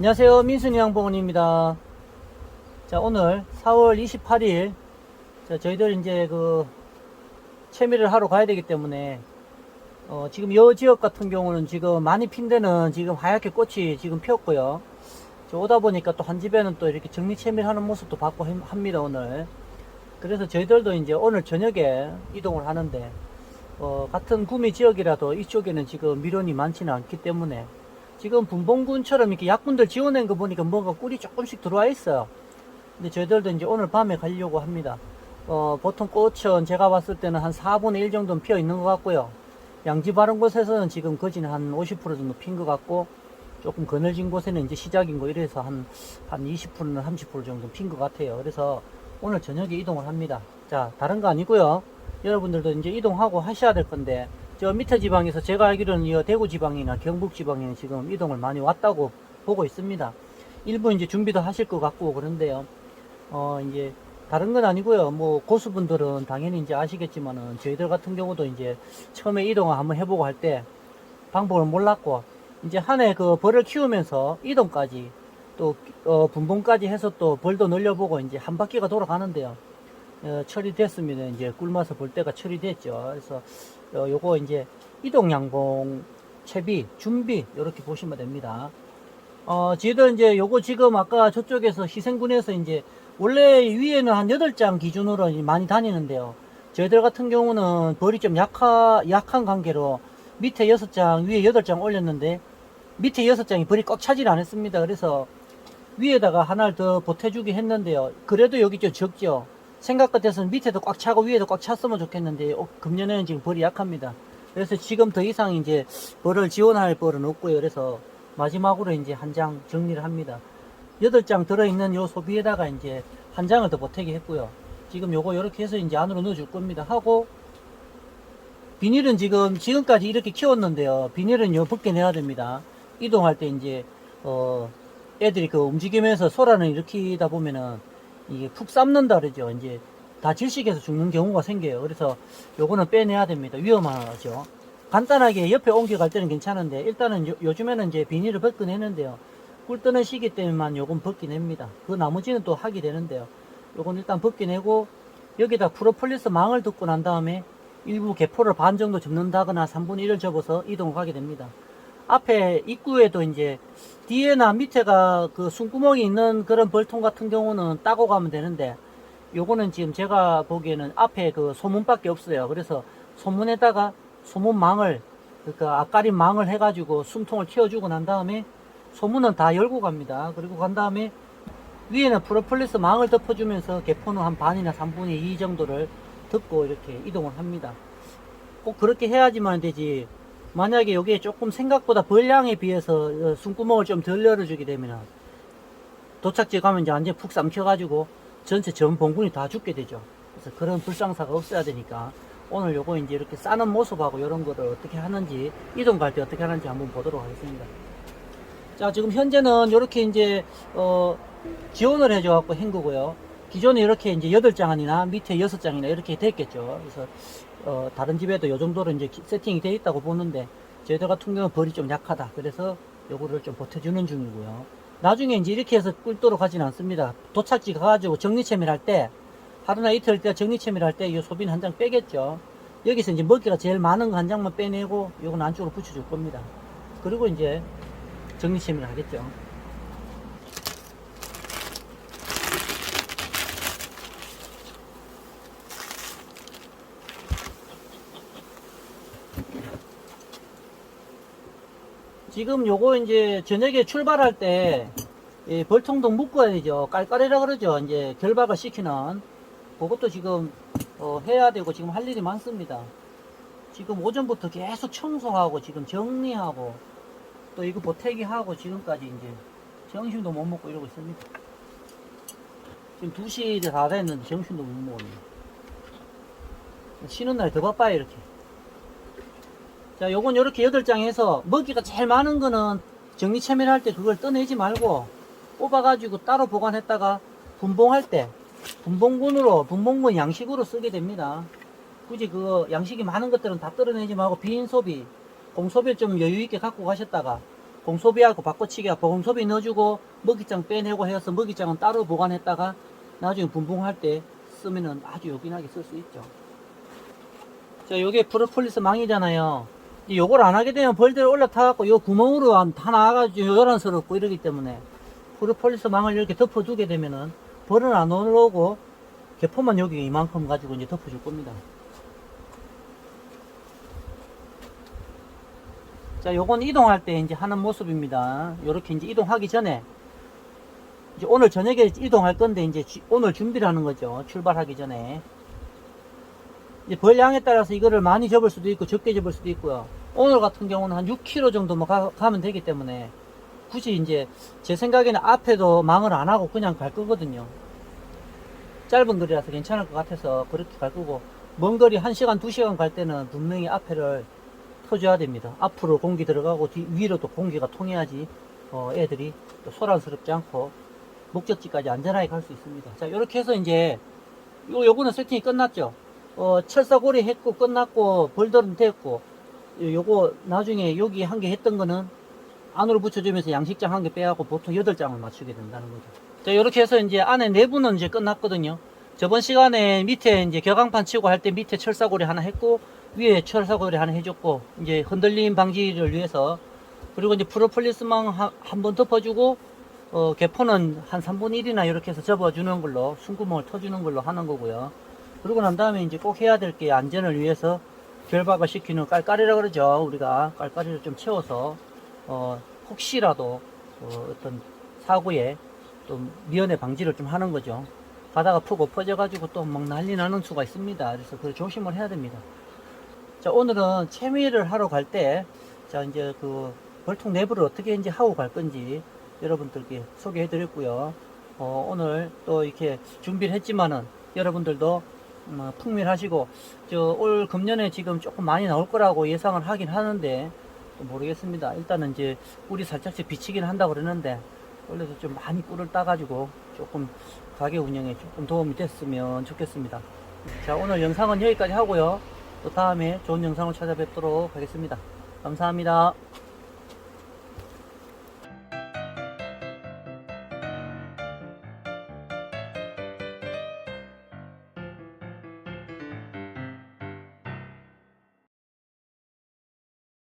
안녕하세요. 민순이 양봉원입니다. 자, 오늘 4월 28일, 자, 저희들 이제 그, 채미를 하러 가야 되기 때문에, 어, 지금 여 지역 같은 경우는 지금 많이 핀 데는 지금 하얗게 꽃이 지금 피었고요. 저 오다 보니까 또 한 집에는 또 이렇게 정리 채미를 하는 모습도 봤고 함- 합니다, 오늘. 그래서 저희들도 이제 오늘 저녁에 이동을 하는데, 어, 같은 구미 지역이라도 이쪽에는 지금 미련이 많지는 않기 때문에, 지금 분봉군처럼 이렇게 약분들 지어낸 거 보니까 뭔가 꿀이 조금씩 들어와 있어요. 근데 저희들도 이제 오늘 밤에 가려고 합니다. 어, 보통 꽃은 제가 봤을 때는 한 4분의 1 정도는 피어 있는 것 같고요. 양지 바른 곳에서는 지금 거진 한 50% 정도 핀 것 같고, 조금 그늘진 곳에는 이제 시작인 거 이래서 한, 한 20%는 30% 정도 핀 것 같아요. 그래서 오늘 저녁에 이동을 합니다. 자, 다른 거 아니고요. 여러분들도 이제 이동하고 하셔야 될 건데, 저 밑에 지방에서 제가 알기로는 이 대구 지방이나 경북 지방에는 지금 이동을 많이 왔다고 보고 있습니다. 일부 이제 준비도 하실 것 같고 그런데요. 어, 이제 다른 건 아니고요. 뭐 고수분들은 당연히 이제 아시겠지만은 저희들 같은 경우도 이제 처음에 이동을 한번 해보고 할 때 방법을 몰랐고 이제 한 해 그 벌을 키우면서 이동까지 또 어, 분봉까지 해서 또 벌도 늘려보고 이제 한 바퀴가 돌아가는데요. 어, 처리됐으면 이제 꿀맛을 볼 때가 처리됐죠. 그래서 어, 요거 이제 이동 양봉 채비 준비 이렇게 보시면 됩니다. 어, 저희들 이제 요거 지금 아까 저쪽에서 희생군에서 이제 원래 위에는 한 8장 기준으로 많이 다니는데요. 저희들 같은 경우는 벌이 좀 약하, 약한 관계로 밑에 6장, 위에 8장 올렸는데 밑에 6장이 벌이 꽉 차질 않았습니다. 그래서 위에다가 하나를 더 보태주기 했는데요. 그래도 여기 좀 적죠. 생각 같아서는 밑에도 꽉 차고 위에도 꽉 찼으면 좋겠는데 어, 금년에는 지금 벌이 약합니다. 그래서 지금 더 이상 이제 벌을 지원할 벌은 없고요. 그래서 마지막으로 이제 한 장 정리를 합니다. 8장 들어있는 요 소비에다가 이제 한 장을 더 보태기 했고요. 지금 요거 이렇게 해서 이제 안으로 넣어줄 겁니다. 하고 비닐은 지금 지금까지 이렇게 키웠는데요. 비닐은 요 벗겨내야 됩니다. 이동할 때 이제 어 애들이 그 움직이면서 소라는 일으키다 보면은 이게 푹 삶는다 그러죠. 이제 다 질식해서 죽는 경우가 생겨요. 그래서 요거는 빼내야 됩니다. 위험하죠. 간단하게 옆에 옮겨갈 때는 괜찮은데 일단은 요, 즘에는 이제 비닐을 벗겨내는데요. 꿀 뜨는 시기 때문에만 요건 벗겨냅니다. 그 나머지는 또 하게 되는데요. 요건 일단 벗겨내고 여기다 프로폴리스 망을 듣고 난 다음에 일부 개포를 반 정도 접는다거나 3분의 1을 접어서 이동을 하게 됩니다. 앞에 입구에도 이제 뒤에나 밑에가 그 숨구멍이 있는 그런 벌통 같은 경우는 따고 가면 되는데 요거는 지금 제가 보기에는 앞에 그 소문밖에 없어요. 그래서 소문에다가 소문망을 그러니까 앞가림 망을 해가지고 숨통을 틔워주고 난 다음에 소문은 다 열고 갑니다. 그리고 간 다음에 위에는 프로폴리스 망을 덮어주면서 개포는 한 반이나 3분의 2 정도를 덮고 이렇게 이동을 합니다. 꼭 그렇게 해야지만 되지. 만약에 여기에 조금 생각보다 벌량에 비해서 어, 숨구멍을 좀 덜 열어주게 되면 도착지에 가면 이제 완전 푹 삼켜가지고 전체 전 봉군이 다 죽게 되죠. 그래서 그런 불상사가 없어야 되니까 오늘 요거 이제 이렇게 싸는 모습하고 이런 거를 어떻게 하는지 이동 갈 때 어떻게 하는지 한번 보도록 하겠습니다. 자 지금 현재는 이렇게 이제 어 지원을 해줘 갖고 한 거고요. 기존에 이렇게 이제 8장이나 밑에 6장이나 이렇게 됐겠죠. 그래서 어, 다른 집에도 요 정도로 이제 기- 세팅이 되어 있다고 보는데 저희들 같은 경우는 벌이 좀 약하다. 그래서 요거를 좀 보태주는 중이고요. 나중에 이제 이렇게 해서 꿀도로 가진 않습니다. 도착지 가가지고 정리체밀 할 때, 하루나 이틀 때 정리체밀 할 때 이 소비는 한장 빼겠죠. 여기서 이제 먹기가 제일 많은 거 한 장만 빼내고 요건 안쪽으로 붙여줄 겁니다. 그리고 이제 정리체밀 하겠죠. 지금 요거 이제 저녁에 출발할 때이 벌통도 묶어야 되죠. 깔깔이라 그러죠. 이제 결박을 시키는 그것도 지금 어, 해야 되고 지금 할 일이 많습니다. 지금 오전부터 계속 청소하고 지금 정리하고 또 이거 보태기 하고 지금까지 이제 정신도 못 먹고 이러고 있습니다. 지금 2시 다 됐는데 정신도 못 먹었네. 쉬는 날이 더 바빠요 이렇게. 자, 요건 요렇게 8장 해서 먹이가 제일 많은 거는 정리 체밀할 때 그걸 떠내지 말고 뽑아가지고 따로 보관했다가 분봉할 때 분봉군으로 분봉군 양식으로 쓰게 됩니다. 굳이 그 양식이 많은 것들은 다 떨어내지 말고 빈 소비, 공소비를 좀 여유 있게 갖고 가셨다가 공소비하고 바꿔치기하고 공소비 넣어주고 먹이장 빼내고 해서 먹이장은 따로 보관했다가 나중에 분봉할 때 쓰면은 아주 요긴하게 쓸 수 있죠. 자, 요게 프로폴리스 망이잖아요. 이 요걸 안 하게 되면 벌들 올라타갖고 요 구멍으로 한- 다 나와가지고 요란스럽고 이러기 때문에 프로폴리스 망을 이렇게 덮어두게 되면은 벌은 안 올라오고 개포만 여기 이만큼 가지고 이제 덮어줄 겁니다. 자, 요건 이동할 때 이제 하는 모습입니다. 요렇게 이제 이동하기 전에 이제 오늘 저녁에 이동할 건데 이제 지- 오늘 준비를 하는 거죠. 출발하기 전에. 이제 벌 양에 따라서 이거를 많이 접을 수도 있고 적게 접을 수도 있고요. 오늘 같은 경우는 한 6kg 정도만 가, 가면 되기 때문에 굳이 이제 제 생각에는 앞에도 망을 안 하고 그냥 갈 거거든요. 짧은 거리라서 괜찮을 것 같아서 그렇게 갈 거고 먼 거리 1시간, 2시간 갈 때는 분명히 앞에를 터줘야 됩니다. 앞으로 공기 들어가고 뒤, 위로도 공기가 통해야지 어, 애들이 또 소란스럽지 않고 목적지까지 안전하게 갈 수 있습니다. 자, 이렇게 해서 이제 요, 요거는 세팅이 끝났죠. 어, 철사고리 했고 끝났고 벌들은 됐고 요- 요거 나중에 여기 한 개 했던 거는 안으로 붙여주면서 양식장 한 개 빼갖고 보통 8장을 맞추게 된다는 거죠. 자, 이렇게 해서 이제 안에 내부는 이제 끝났거든요. 저번 시간에 밑에 이제 격앙판 치고 할 때 밑에 철사고리 하나 했고 위에 철사고리 하나 해줬고 이제 흔들림 방지를 위해서 그리고 이제 프로폴리스망 한 번 덮어주고 어, 개포는 한 3분의 1이나 이렇게 해서 접어주는 걸로 숨구멍을 터주는 걸로 하는 거고요. 그러고 난 다음에 이제 꼭 해야 될 게 안전을 위해서 결박을 시키는 깔깔이라 그러죠. 우리가 깔깔이를 좀 채워서 어, 혹시라도 어, 어떤 사고에 또 미연의 방지를 좀 하는 거죠. 가다가 푹 엎어져가지고 또 막 난리 나는 수가 있습니다. 그래서 그 조심을 해야 됩니다. 자, 오늘은 채미를 하러 갈 때, 자, 이제 그 벌통 내부를 어떻게 이제 하고 갈 건지 여러분들께 소개해 드렸고요. 어, 오늘 또 이렇게 준비를 했지만은 여러분들도 음, 풍밀하시고, 저 올 금년에 지금 조금 많이 나올 거라고 예상을 하긴 하는데, 모르겠습니다. 일단은 이제 꿀이 살짝씩 비치긴 한다고 그러는데, 원래도 좀 많이 꿀을 따가지고 조금 가게 운영에 조금 도움이 됐으면 좋겠습니다. 자, 오늘 영상은 여기까지 하고요. 또 다음에 좋은 영상을 찾아뵙도록 하겠습니다. 감사합니다.